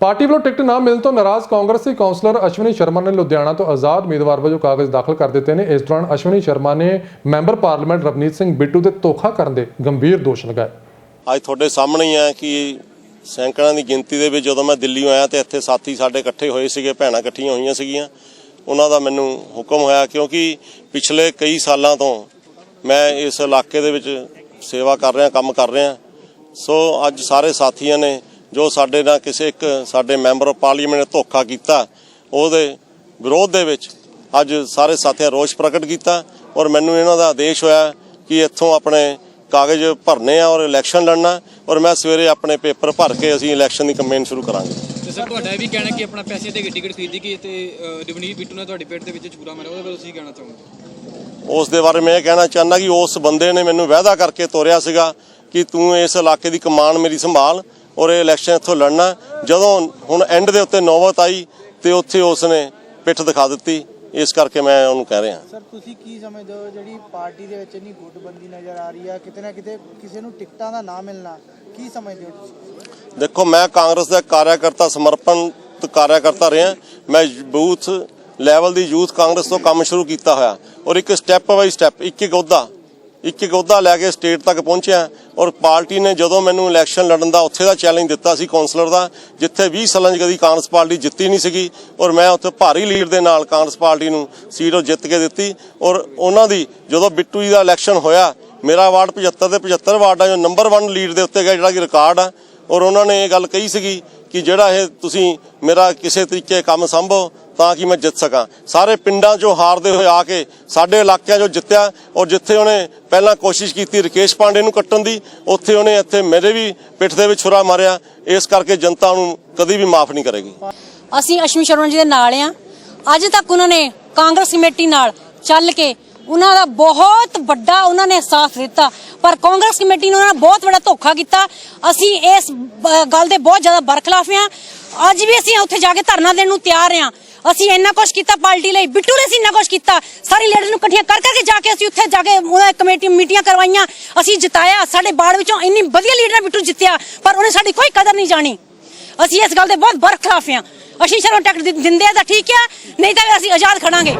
Party ਵੱਲੋਂ ticket ਨਾ ਮਿਲਣ ਤੋਂ ਨਾਰਾਜ਼ ਕਾਂਗਰਸੀ ਕੌਂਸਲਰ ਅਸ਼ਵਨੀ ਸ਼ਰਮਾ ਨੇ ਲੁਧਿਆਣਾ ਤੋਂ ਆਜ਼ਾਦ ਉਮੀਦਵਾਰ ਵਜੋਂ ਕਾਗਜ਼ ਦਾਖਲ ਕਰ ਦਿੱਤੇ ਨੇ। ਇਸ ਦੌਰਾਨ ਅਸ਼ਵਨੀ ਸ਼ਰਮਾ ਨੇ ਮੈਂਬਰ ਪਾਰਲੀਮੈਂਟ ਰਵਨੀਤ ਸਿੰਘ ਬਿੱਟੂ ਦੇ ਧੋਖਾ ਕਰਨ ਦੇ ਗੰਭੀਰ ਦੋਸ਼ ਲਗਾਏ। ਅੱਜ ਤੁਹਾਡੇ ਸਾਹਮਣੇ ਹੀ ਆ ਕਿ ਸੈਂਕੜਾਂ ਦੀ ਗਿਣਤੀ ਦੇ ਵਿੱਚ ਜਦੋਂ ਮੈਂ ਦਿੱਲੀੋਂ ਆਇਆ ਤੇ ਇੱਥੇ ਸਾਥੀ ਸਾਡੇ ਇਕੱਠੇ ਹੋਏ ਸੀਗੇ, ਭੈਣਾਂ ਇਕੱਠੀਆਂ ਹੋਈਆਂ ਸੀਗੀਆਂ। ਉਹਨਾਂ ਦਾ ਮੈਨੂੰ ਹੁਕਮ ਹੋਇਆ ਕਿਉਂਕਿ ਪਿਛਲੇ ਕਈ ਸਾਲਾਂ ਤੋਂ ਮੈਂ ਇਸ ਇਲਾਕੇ ਦੇ ਵਿੱਚ ਸੇਵਾ ਕਰ ਰਿਹਾ, ਕੰਮ ਕਰ ਰਿਹਾ। ਸੋ ਅੱਜ ਸਾਰੇ ਸਾਥੀਆਂ ਨੇ ਜੋ ਸਾਡੇ ਨਾਲ ਕਿਸੇ ਇੱਕ ਸਾਡੇ ਮੈਂਬਰ ਆਫ ਪਾਰਲੀਮੈਂਟ ਨੇ ਧੋਖਾ ਕੀਤਾ ਉਹਦੇ ਵਿਰੋਧ ਦੇ ਵਿੱਚ ਅੱਜ ਸਾਰੇ ਸਾਥੀਆਂ ਰੋਸ਼ ਪ੍ਰਗਟ ਕੀਤਾ ਔਰ ਮੈਨੂੰ ਇਹਨਾਂ ਦਾ ਆਦੇਸ਼ ਹੋਇਆ ਕਿ ਇੱਥੋਂ ਆਪਣੇ ਕਾਗਜ਼ ਭਰਨੇ ਆ ਔਰ ਇਲੈਕਸ਼ਨ ਲੜਨਾ ਔਰ ਮੈਂ ਸਵੇਰੇ ਆਪਣੇ ਪੇਪਰ ਭਰ ਕੇ ਅਸੀਂ ਇਲੈਕਸ਼ਨ ਦੀ ਕੰਪੇਨ ਸ਼ੁਰੂ ਕਰਾਂਗੇ। ਤੇ ਸਰ ਤੁਹਾਡਾ ਇਹ ਵੀ ਕਹਿਣਾ ਕਿ ਆਪਣਾ ਪੈਸੇ ਕੇ ਟਿਕਟ ਖਰੀਦੀ ਗਈ ਤੇ ਰਵਨੀਤ ਬਿੱਟੂ ਨੇ ਤੁਹਾਡੇ ਪੇਟ ਦੇ ਵਿੱਚ ਚੂਰਾ ਮਾਰਿਆ ਉਹਦੇ ਬਾਰੇ ਤੁਸੀਂ ਕਹਿਣਾ ਚਾਹੋਗੇ? ਉਸ ਦੇ ਬਾਰੇ ਮੈਂ ਇਹ ਕਹਿਣਾ ਚਾਹੁੰਦਾ ਕਿ ਉਸ ਬੰਦੇ ਨੇ ਮੈਨੂੰ ਵਾਅਦਾ ਕਰਕੇ ਤੋਰਿਆ ਸੀਗਾ ਕਿ ਤੂੰ ਇਸ ਇਲਾਕੇ ਦੀ ਕਮਾਨ ਮੇਰੀ ਸੰਭਾਲ ਔਰ ਇਹ ਇਲੈਕਸ਼ਨ ਇੱਥੋਂ ਲੜਨਾ ਜਦੋਂ ਹੁਣ ਐਂਡ ਦੇ ਉੱਤੇ ਨੌਬਤ ਆਈ ਤੇ ਉੱਥੇ ਉਸ ਨੇ ਪਿੱਠ ਦਿਖਾ ਦਿੱਤੀ। ਇਸ ਕਰਕੇ ਮੈਂ ਉਹਨੂੰ ਕਹਿ ਰਿਹਾ। ਸਰ ਤੁਸੀਂ ਕੀ ਸਮਝਦੇ ਹੋ? ਜਿਹੜੀ ਪਾਰਟੀ ਦੇ ਵਿੱਚ ਇੰਨੀ ਗੁੱਟਬੰਦੀ ਨਜ਼ਰ ਆ ਰਹੀ ਆ ਕਿਤੇ ਨਾ ਕਿਤੇ ਕਿਸੇ ਨੂੰ ਟਿਕਟਾਂ ਦਾ ਨਾ ਮਿਲਣਾ ਕੀ ਸਮਝਦੇ ਹੋ ਤੁਸੀਂ? ਦੇਖੋ ਮੈਂ ਕਾਂਗਰਸ ਦਾ ਕਾਰਿਆਕਰਤਾ ਸਮਰਪਣਤ ਕਾਰਿਆਕਰਤਾ ਰਿਹਾ। ਮੈਂ ਬੂਥ ਲੈਵਲ ਦੀ ਯੂਥ ਕਾਂਗਰਸ ਤੋਂ ਕੰਮ ਸ਼ੁਰੂ ਕੀਤਾ ਹੋਇਆ। ਔਰ ਇੱਕ ਸਟੈਪ ਬਾਈ ਸਟੈਪ ਇੱਕ ਇੱਕ ਅਹੁਦਾ ਇੱਕ ਇੱਕ ਅਹੁਦਾ ਲੈ ਕੇ ਸਟੇਟ ਤੱਕ ਪਹੁੰਚਿਆ ਔਰ ਪਾਰਟੀ ਨੇ ਜਦੋਂ ਮੈਨੂੰ ਇਲੈਕਸ਼ਨ ਲੜਨ ਦਾ ਉੱਥੇ ਦਾ ਚੈਲੰਜ ਦਿੱਤਾ ਸੀ ਕਾਉਂਸਲਰ ਦਾ, ਜਿੱਥੇ 20 ਸਾਲਾਂ 'ਚ ਕਦੀ ਕਾਂਗਰਸ ਪਾਰਟੀ ਜਿੱਤੀ ਨਹੀਂ ਸੀਗੀ ਔਰ ਮੈਂ ਉੱਥੇ ਭਾਰੀ ਲੀਡ ਦੇ ਨਾਲ ਕਾਂਗਰਸ ਪਾਰਟੀ ਨੂੰ ਸੀਟ ਉਹ ਜਿੱਤ ਕੇ ਦਿੱਤੀ ਔਰ ਉਹਨਾਂ ਦੀ ਜਦੋਂ ਬਿੱਟੂ ਜੀ ਦਾ ਇਲੈਕਸ਼ਨ ਹੋਇਆ, ਮੇਰਾ ਵਾਰਡ 75 ਦੇ 75 ਵਾਰਡਾਂ 'ਚੋਂ ਨੰਬਰ 1 ਲੀਡ ਦੇ ਉੱਤੇ ਗਿਆ ਜਿਹੜਾ ਕਿ ਰਿਕਾਰਡ ਆ ਔਰ ਉਹਨਾਂ ਨੇ ਇਹ ਗੱਲ ਕਹੀ ਸੀਗੀ ਕਿ ਜਿਹੜਾ ਇਹ ਤੁਸੀਂ ਮੇਰਾ ਕਿਸੇ ਤਰੀਕੇ ਕੰਮ ਸੰਭੋ ਤਾਂ ਕਿ ਮੈਂ ਜਿੱਤ ਸਕਾਂ। ਸਾਰੇ ਪਿੰਡਾਂ 'ਚੋਂ ਹਾਰਦੇ ਹੋਏ ਆ ਕੇ ਸਾਡੇ ਇਲਾਕਿਆਂ 'ਚੋਂ ਜਿੱਤਿਆ ਔਰ ਜਿੱਥੇ ਉਹਨੇ ਪਹਿਲਾਂ ਕੋਸ਼ਿਸ਼ ਕੀਤੀ ਰਕੇਸ਼ ਪਾਂਡੇ ਨੂੰ ਕੱਟਣ ਦੀ, ਉੱਥੇ ਉਹਨੇ ਇੱਥੇ ਮੇਰੇ ਵੀ ਪਿੱਠ ਦੇ ਵਿੱਚ ਛੁਰਾ ਮਾਰਿਆ। ਇਸ ਕਰਕੇ ਜਨਤਾ ਨੂੰ ਕਦੀ ਵੀ ਮਾਫ ਨਹੀਂ ਕਰੇਗੀ। ਅਸੀਂ ਅਸ਼ਵਨੀ ਸ਼ਰਮਾ ਜੀ ਦੇ ਨਾਲ ਆ। ਅੱਜ ਤੱਕ ਉਹਨਾਂ ਨੇ ਕਾਂਗਰਸ ਕਮੇਟੀ ਨਾਲ ਚੱਲ ਕੇ ਉਹਨਾਂ ਦਾ ਬਹੁਤ ਵੱਡਾ ਉਹਨਾਂ ਨੇ ਸਾਥ ਦਿੱਤਾ। ਪਰ ਕਾਂਗਰਸ ਕਮੇਟੀ ਨੇ ਉਹਨਾਂ ਨਾਲ ਬਹੁਤ ਵੱਡਾ ਧੋਖਾ ਕੀਤਾ। ਅਸੀਂ ਇਸ ਗੱਲ ਦੇ ਬਹੁਤ ਜ਼ਿਆਦਾ ਬਰਖਲਾਫ ਹਾਂ। ਅੱਜ ਵੀ ਅਸੀਂ ਉੱਥੇ ਜਾ ਕੇ ਧਰਨਾ ਦੇਣ ਨੂੰ ਤਿਆਰ ਹਾਂ। ਅਸੀਂ ਇੰਨਾ ਕੁਛ ਕੀਤਾ ਪਾਰਟੀ ਲਈ। ਬਿੱਟੂ ਨੇ ਅਸੀਂ ਇੰਨਾ ਕੁਛ ਕੀਤਾ। ਸਾਰੀ ਲੇਡੀਜ਼ ਨੂੰ ਇਕੱਠੀਆਂ ਕਰ ਕਰਕੇ ਜਾ ਕੇ ਅਸੀਂ ਉੱਥੇ ਜਾ ਕੇ ਉਹਨਾਂ ਕਮੇਟੀ ਮੀਟਿੰਗਾਂ ਕਰਵਾਈਆਂ। ਅਸੀਂ ਜਿਤਾਇਆ। ਸਾਡੇ ਬਾੜ ਵਿੱਚੋਂ ਇੰਨੀ ਵਧੀਆ ਲੀਡਰ ਬਿੱਟੂ ਜਿੱਤਿਆ। ਪਰ ਉਹਨੇ ਸਾਡੀ ਕੋਈ ਕਦਰ ਨਹੀਂ ਜਾਣੀ। ਅਸੀਂ ਇਸ ਗੱਲ ਦੇ ਬਹੁਤ ਬਰਖਲਾਫ ਹਾਂ। ਅਸੀਂ ਸ਼ਰਮ ਟੈਕਟ ਦਿੰਦੇ ਆ ਤਾਂ ਠੀਕ ਆ। ਨਹੀਂ ਤਾਂ ਅਸੀਂ ਆਜ਼ਾਦ ਖੜਾਂਗੇ।